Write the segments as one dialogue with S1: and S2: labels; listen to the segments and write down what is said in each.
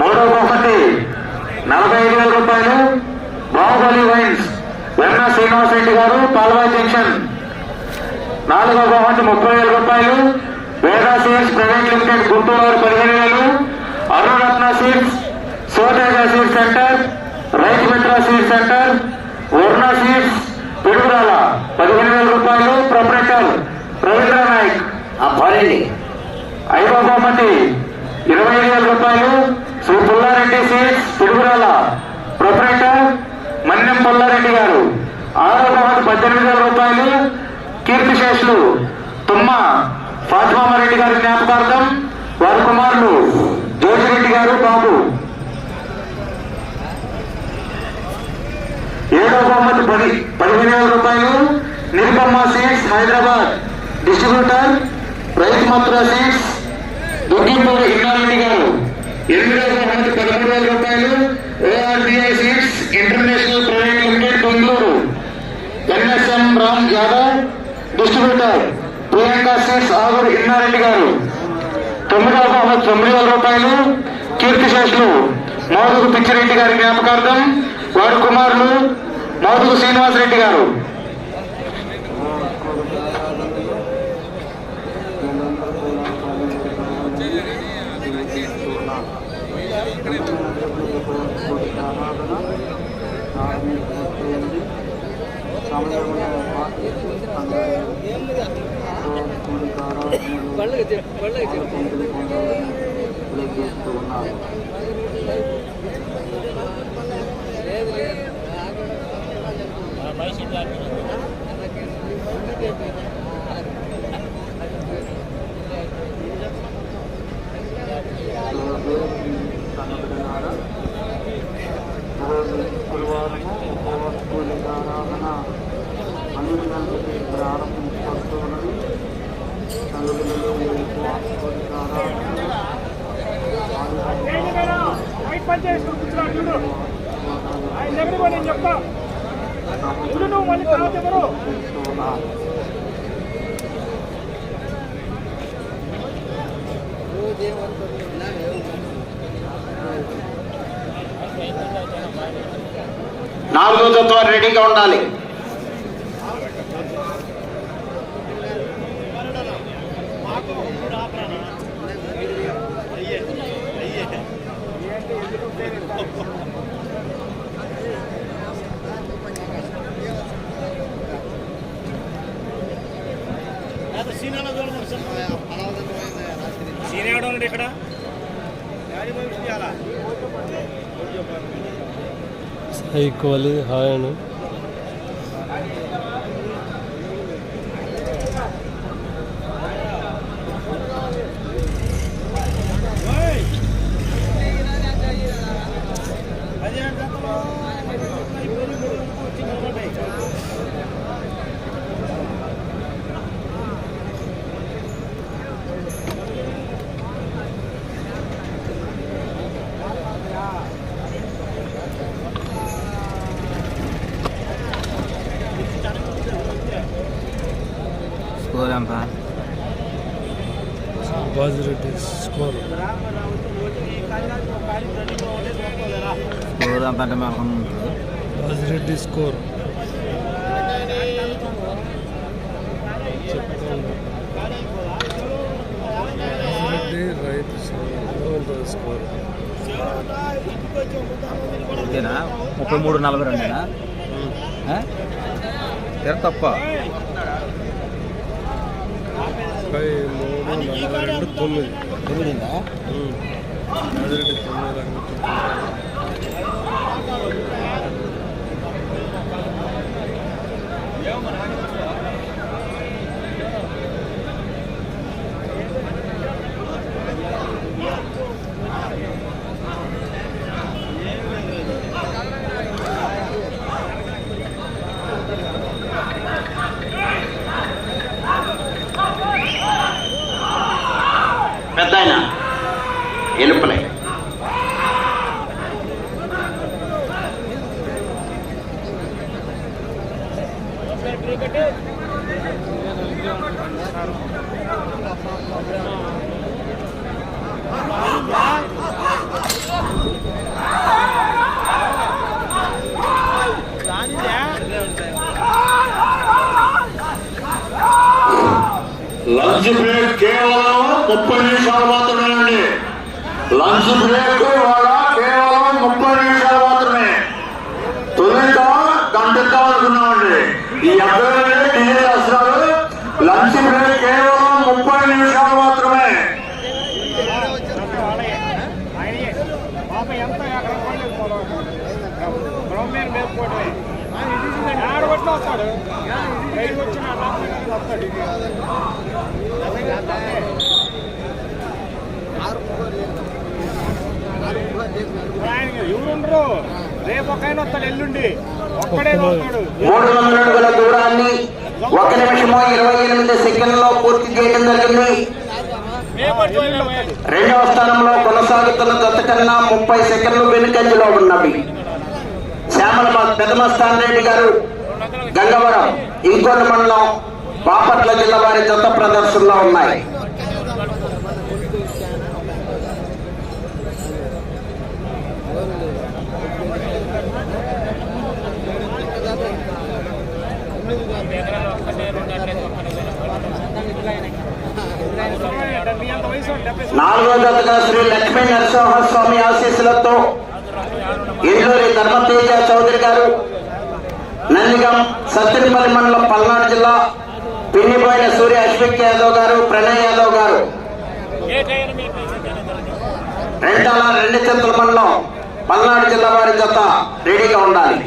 S1: మూడో బహుమతి నలభై ఐదు వేల రూపాయలు బాహుబలి వైన్స్ వెన్న శ్రీనివాస్ రెడ్డి గారు పాల్వాయి జంక్షన్. నాలుగో బహుమతి ముప్పై వేల రూపాయలు Veda seeds private limited Guntur వారు పదిహేను వేలు Arunaratna seeds Soteja seed centre Raithu Mitra seed centre Varna seeds Piduguralla పదిహేను వేల రూపాయలు ప్రొపరేటర్ రవీంద్ర నాయక్. ఐదో బహుమతి ఇరవై ఐదు వేల రూపాయలు శ్రీ పుల్లారెడ్డి సీడ్స్ తిరుగురాల ప్రొపరేటర్ మన్యం పుల్లారెడ్డి గారు. ఆరో బహుమతి పద్దెనిమిది వేల రూపాయలు కీర్తిశేషులు తుమ్మ ఫాతిమారెడ్డి గారి జ్ఞాపకార్థం వారి కుమారులు జోజిరెడ్డి గారు బాబు. ఏడో బహుమతి పది పదిహేను వేల రూపాయలు నిరుపమ్మ సీడ్స్ హైదరాబాద్ డిస్ట్రిబ్యూటర్ రైతు మత్రా సీట్స్ దుగ్గింపూరి రూపాయలు ఓఆర్బిఐ seeds international private limited Bengaluru. NSM Ram Yadav distributor Priyanka seeds Agur Innareddy garu. తొమ్మిది వందల తొమ్మిది వేల రూపాయలు కీర్తిశేషులు మోదుగు పిచ్చిరెడ్డి గారి జ్ఞాపకార్థం వారి కుమారులు మోదుగు శ్రీనివాసరెడ్డి గారు.
S2: వైట్ పని చేసుకుని కూర్చున్నాడు చూడు ఆయన దగ్గర పోయి నేను చెప్తా నువ్వు మళ్ళీ తర్వాత ఎవరు
S3: నాలుగో తత్వాలు రెడీగా ఉండాలి.
S4: ఈక్వల్లీ హాయ్ అని
S5: ఎంత అంటే మనకు
S4: బాజిరెడ్డి స్కోర్. స్కోర్.
S5: ఓకేనా ముప్పై మూడు నలభై రెండేనా? తెర తప్ప?
S4: ముప్పై మూడు నలభై రెండు తొమ్మిది.
S5: తొమ్మిదిందా?
S4: తొమ్మిది
S3: పెద్ద ఆయన ఎలుపలై
S2: పాప ఎంత. పొలం మీద మేపుకోవడమే ఆడబట్టి వస్తాడు. బయటకు వచ్చిన వస్తాడు ఎవరుండరు? రేపు ఒక ఆయన వస్తాడు ఎల్లుండి. ఒక్కడే వస్తాడు.
S3: మూడు వందల అడుగుల దూరాన్ని ఒక నిమిషము ఇరవై ఎనిమిది సెకండ్లో పూర్తి చేయడం జరిగింది. రెండవ స్థానంలో కొనసాగుతున్న జత కన్నా ముప్పై సెకండ్లు వెనుకంజలో ఉన్నవి. శ్యామల పెదమస్థాన్ రెడ్డి గారు గంగవరం ఇంకొండ మండలం బాపట్ల జిల్లా వారి జత ప్రదర్శనలో ఉన్నాయి. నాలుగో జతగా శ్రీ లక్ష్మీ నరసింహస్వామి ఆశీస్సులతో ఇండ్లూరి ధర్మతేజ చౌదరి గారు నందిగం సత్తిపల్లి మండలం పల్నాడు జిల్లా పిన్నిపోయిన సూర్య అశ్విక్ యాదవ్ గారు ప్రణయ్ యాదవ్ గారు.
S2: ఏ
S3: రెండాల రెండు చెంతల మండలం పల్నాడు జిల్లా వారి జత రెడీగా ఉండాలి.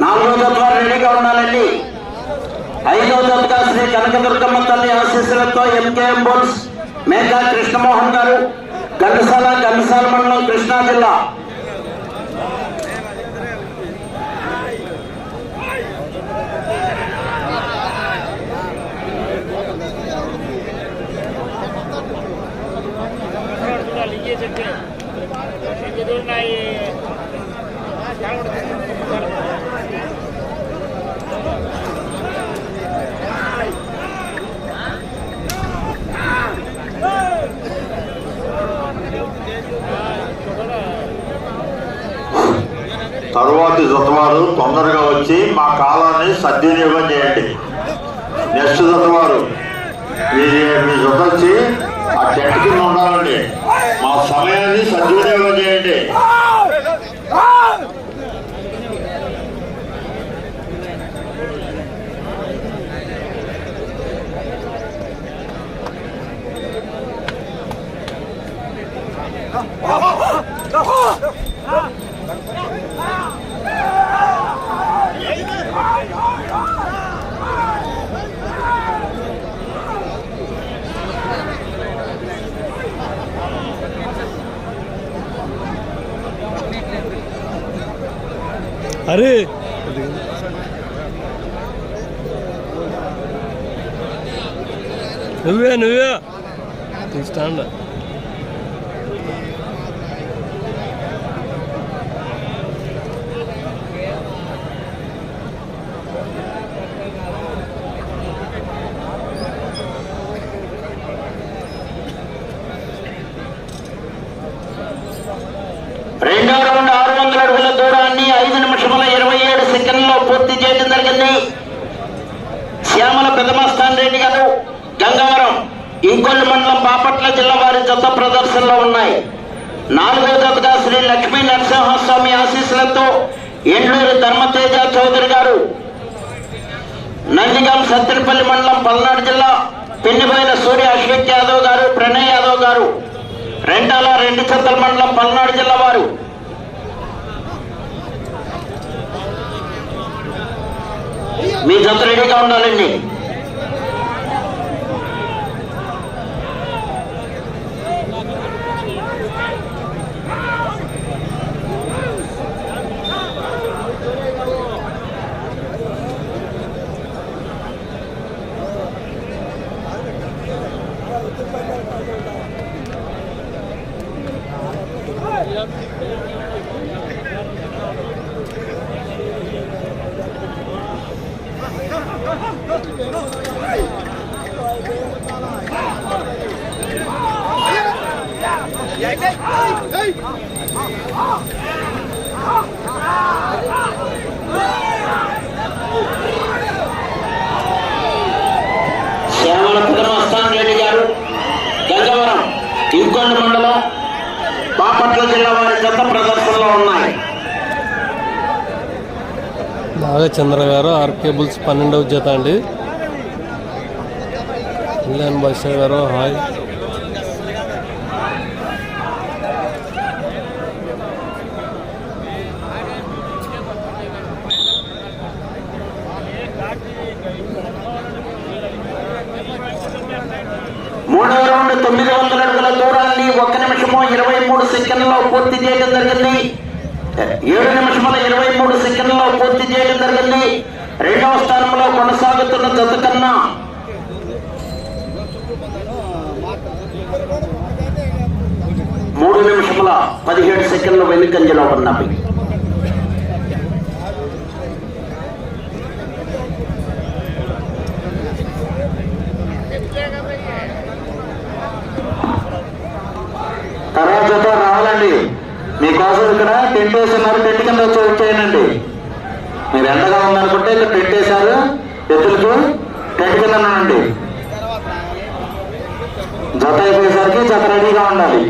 S3: నాలుగో జత రెడీగా ఉండాలండి. ఐదో జతగా శ్రీ కనకదుర్గమ్మ తల్లి ఆశీస్సులతో ఎంకేఎం బోల్స్ మేఘా కృష్ణమోహన్ గారు ఘంటసాల ఘంటసాల మండలం కృష్ణా జిల్లా
S2: చూడాలి ఇంకే చెట్టు ఇంకే చూడాలి
S1: తరువాతి జతవారు తొందరగా వచ్చి మా కాలాన్ని సద్వినియోగం చేయండి. నెక్స్ట్ జతవారు మీ మీ జత వచ్చి ఆ టెంట్ కింద ఉండాలండి. మా సమయాన్ని సద్వినియోగం చేయండి.
S4: అరే! నువ్వే నువ్వే! తీస్తాండ
S3: రెండో రౌండ్ ఆరు వందల అడుగుల దూరాన్ని ఐదు నిమిషముల ఇరవై ఏడు సెకండ్లో పూర్తి చేయడం జరిగింది. శ్యామల ప్రథమస్థాన్ రెడ్డి గారు గంగవరం ఇంకొల్లి మండలం బాపట్ల జిల్లా వారి జత ప్రదర్శనలో ఉన్నాయి. నాలుగో జతగా శ్రీ లక్ష్మీ నరసింహస్వామి ఆశీస్సులతో ఎండ్లూరు ధర్మతేజ చౌదరి గారు నందిగాం సత్తెనపల్లి మండలం పల్నాడు జిల్లా పిన్నిపోయిన సూర్య అశ్వత్ యాదవ్ గారు ప్రణయ్ యాదవ్ గారు రెండాల రెండు చెత్తల మండలం పల్నాడు జిల్లా వారు మీ జత రెడీగా ఉండాలండి. శ్యామల పెదమస్తాన్ రెడ్డి గారు గంగవరం ఇంకొండ మండలం బాపట్ల జిల్లా వారి ప్రదర్శనలో ఉన్నాయి.
S4: నాగచంద్ర గారు ఆర్కే బుల్స్ పన్నెండవ జత అండి. కళ్యాణ్ బాషా గారు హాయ్
S3: మూడవ రౌండ్ తొమ్మిది వందల అడుగుల దూరాన్ని ఒక్క నిమిషము ఇరవై మూడు సెకండ్లో పూర్తి చేయడం జరిగింది. ఏడు నిమిషముల ఇరవై మూడు సెకండ్లో పూర్తి చేయడం జరిగింది. రెండవ స్థానంలో కొనసాగుతున్న జత కన్నా మూడు నిమిషముల పదిహేడు సెకండ్ల వెనుకంజలో ఉన్నవి.
S1: తర్వాత జత రావాలండి. మీకోసం ఇక్కడ టెంట్ వేస్తున్నారు. టెంట్ కింద వచ్చి వెయిట్ మీరు ఎండగా ఉందనుకుంటే ఇక్కడ టెంట్ వేశారు. ఎత్తులకు టెంట్ కింద ఉండండి. జత అయిపోయేసరికి జత రెడీగా ఉండాలి.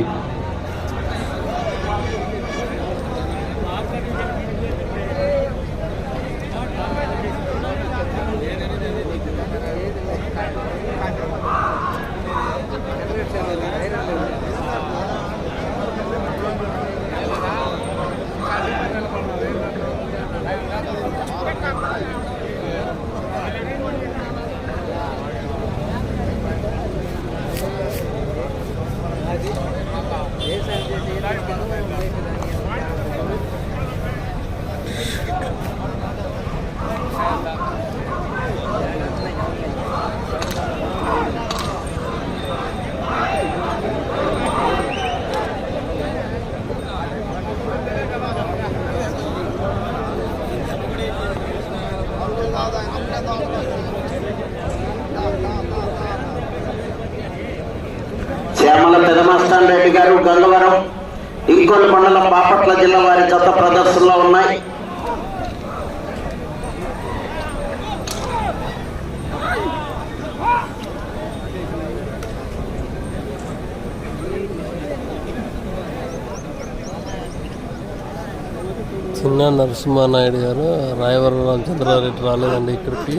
S3: పెదమస్తాన్ రెడ్డి గారు గంగవరం ఇంకొల్లు మండలం బాపట్ల జిల్లా వారి చెత్త ప్రదర్శనలో ఉన్నాయి.
S4: చిన్న నరసింహానాయుడు గారు రాయవరం రామచంద్రారెడ్డి రాలేదండి ఇక్కడికి.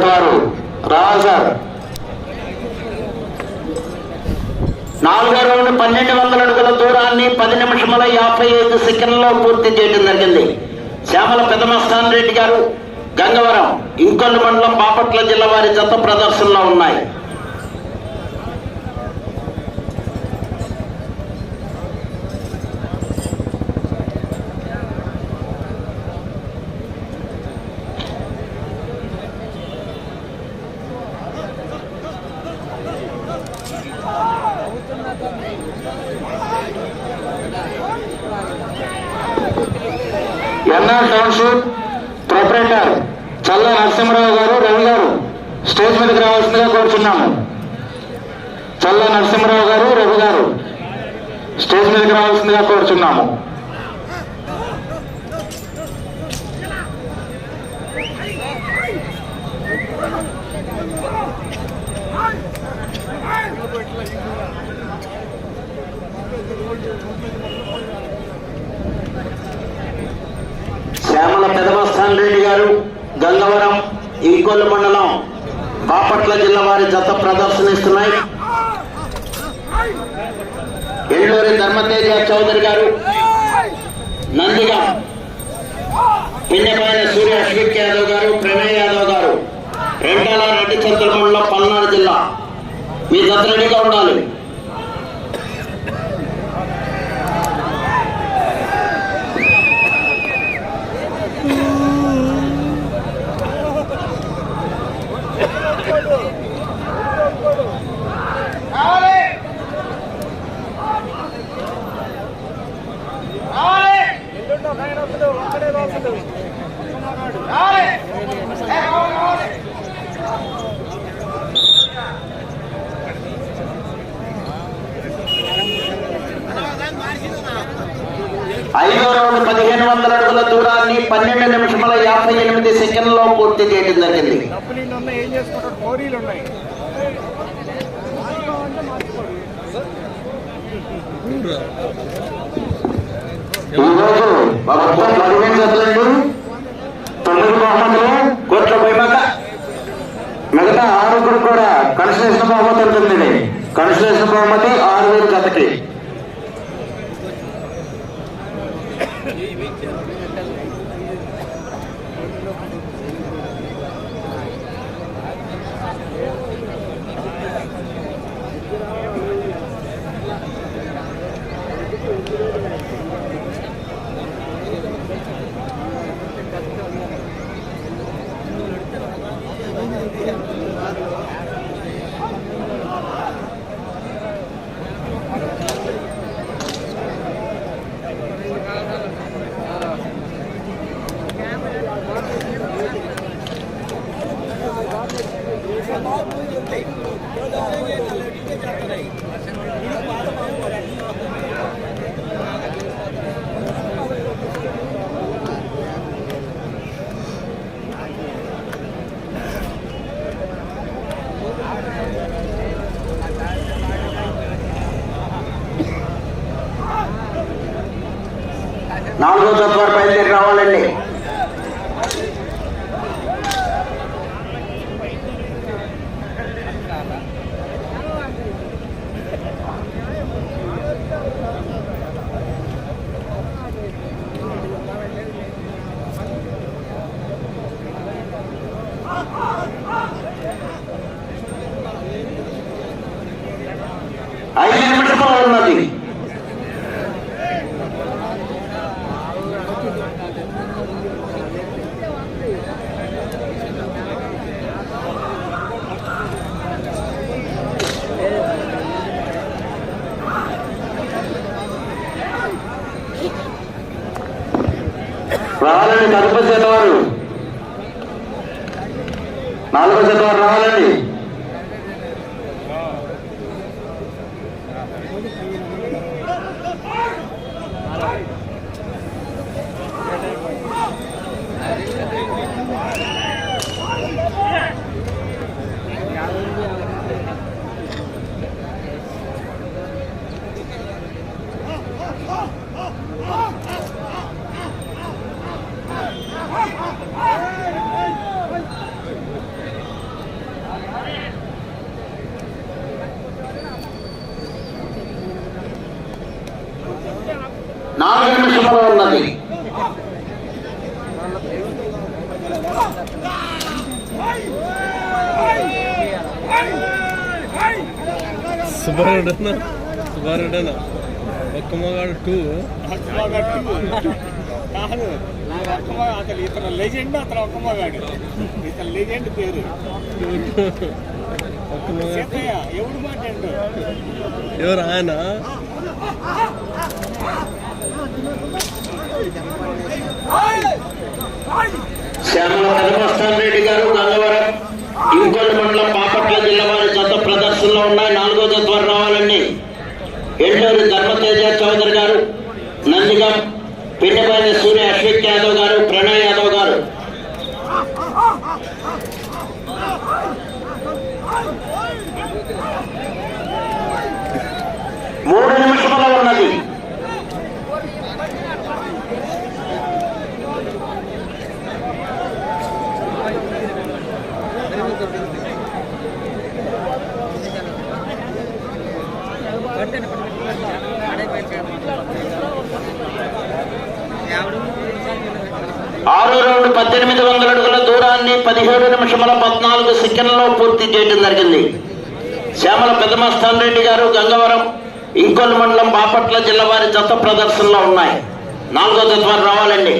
S3: జత వారు నాలుగో రౌండ్ పన్నెండు వందల అడుగుల దూరాన్ని పది నిమిషముల యాభై ఐదు సెకండ్లో పూర్తి చేయడం జరిగింది. శ్యామల పెదమస్థాన్ రెడ్డి గారు గంగవరం ఇంకొల్లు మండలం బాపట్ల జిల్లా వారి జత ప్రదర్శనలో ఉన్నాయి.
S1: టౌన్షిప్ ప్రొపరేటర్ చల్ల నరసింహరావు గారు రవి గారు. స్టేజ్ మీదకి రావాల్సిందిగా కోరుచున్నాము. చల్ల నరసింహరావు గారు రవి గారు. స్టేజ్ మీదకి రావాల్సిందిగా కోరుచున్నాము.
S3: వేమల పెదమస్థాన్ రెడ్డి గారు గంగవరం ఇంకొల్లు మండలం బాపట్ల జిల్లా వారి జత ప్రదర్శనిస్తున్నాయి. ఎల్లూరి ధర్మతేజ చౌదరి గారు నందిగా పిన్నపైన సూర్య అశ్విక్ యాదవ్ గారు ప్రణయ్ యాదవ్ గారు రెండాల రెడ్డి చంద్రమండలం పల్నాడు జిల్లా. మీ జత రెడీగా ఉండాలి. ఐదో రౌండ్ పదిహేను వందల అడుగుల దూరాన్ని పన్నెండు నిమిషముల యాభై ఎనిమిది సెకండ్లో పూర్తి చేయడం జరిగింది.
S1: ఈరోజు మొత్తం పదిహేను జతలండి తొమ్మిది బహుమతులు
S3: కోట్ల పోయిమాక
S1: మిగతా ఆరుగురు కూడా కన్సలేషన్ బహుమతి ఉంటుందండి కన్సలేషన్ బహుమతి ఆరు వేలు జతకి
S3: బయలుదేరి
S1: నాలుగో జత రావాలండి.
S4: సుబ్బారెడ్డి సుబ్బారెడ్డి ఒక్క మగాడు టూ.
S2: కాదు నాకు ఒక్క మగ అతను ఇతను లెజెండ్ అతను ఒక్క మగాడు ఇతను లెజెండ్ పేరు
S4: ఒక్క మగాడు
S2: సీతయ్య ఎవడు మాట్లాడు
S4: ఎవరు ఆయన?
S3: శ్యామల పెదమస్తాన్ రెడ్డి గారు గంగవరం ఇంకొండ మండలం పాపట్ల జిల్లా వారి జత ప్రదర్శనలో ఉన్నాయి. నాలుగో జత వారు రావాలండి. ఎల్లూరి ధర్మతేజ చౌదరి గారు నందిగం పిన్నపల్లి సూర్య అశ్విక్ యాదవ్ గారు ప్రణయ్ యాదవ్ గారు మూడు నిమిషముల ఉన్నది ఆరు రౌండ్ పద్దెనిమిది వందల అడుగుల దూరాన్ని పదిహేడు పద్నాలుగు సెకండ్లలో పూర్తి చేయడం జరిగింది. శ్యామల పెద్దమస్తాన్ రెడ్డి గారు గంగవరం ఇంకొల్ మండలం బాపట్ల జిల్లా వారి జత ప్రదర్శనలో ఉన్నాయి. నాలుగో జత వారు రావాలండి.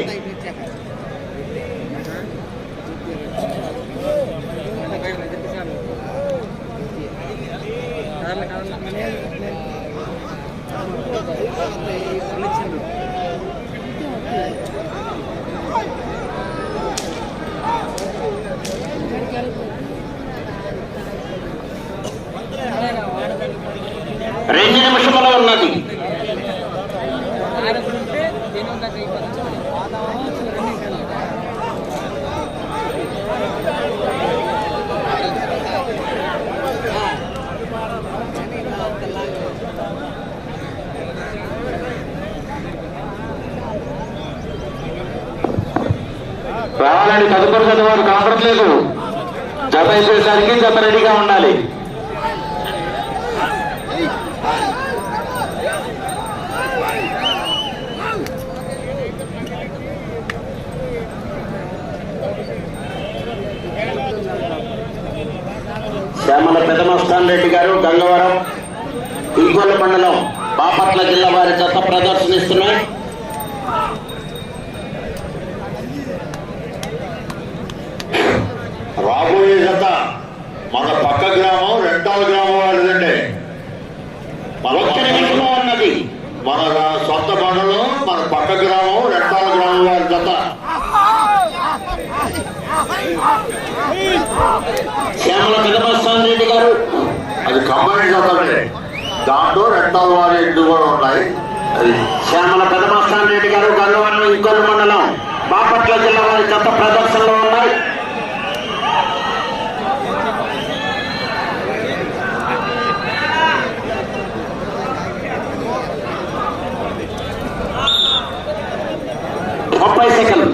S1: రావాలండి తదుపరి జత వారు కనపడట్లేదు. జత అయిపోయేసరికి జత రెడీగా ఉండాలి.
S3: శ్యామల పెదమస్థాన్ రెడ్డి గారు గంగవరం ఇంకోల మండలం బాపట్ల జిల్లా వారి జత ప్రదర్శనిస్తున్నాయి. శ్యామల పెదమస్తాన్ రెడ్డి గారు.
S6: అది కంబైన్ అండి దాంట్లో రెంటాల వారి కూడా ఉన్నాయి. అది
S3: శ్యామల పెదమస్తాన్ రెడ్డి గారు గంగవరం ఇంకొల మండలం బాపట్ల జిల్లా వారి జత ప్రదర్శనలో ఉన్నాయి. ముప్పై సెకండ్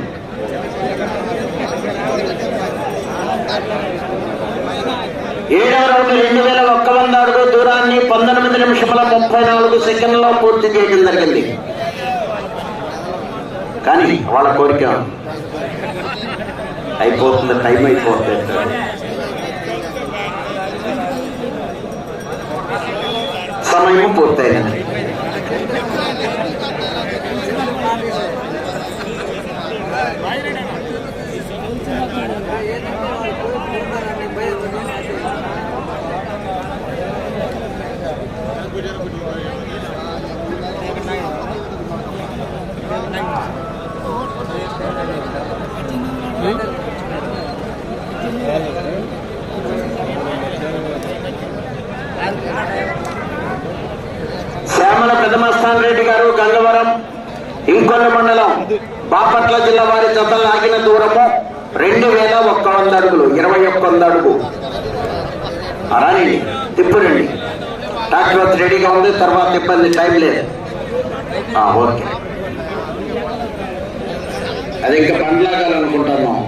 S3: ఏడవ రౌండ్ రెండు వేల ఒక్క వంద అడుగు దూరాన్ని పంతొమ్మిది నిమిషముల ముప్పై నాలుగు సెకండ్లో పూర్తి చేయడం జరిగింది. కానీ వాళ్ళ కోరిక అయిపోతుంది టైం అయిపోతుంది. సమయం పూర్తయిందండి శ్యామల పెదమస్తాన్ రెడ్డి గారు గంగవరం ఇంకొల్ల మండలం బాపట్ల వారి జత లాగిన దూరము రెండు వేల ఒక్క వంద అడుగులు ఇరవై ఒక్క వంద అడుగు. రానండి తిప్పురండి డాక్టర్ రెడీగా ఉంది తర్వాత ఇబ్బంది టైం లేదు. ఆ, ఓకే. అది ఇంకా పండ్లాగాలనుకుంటున్నాం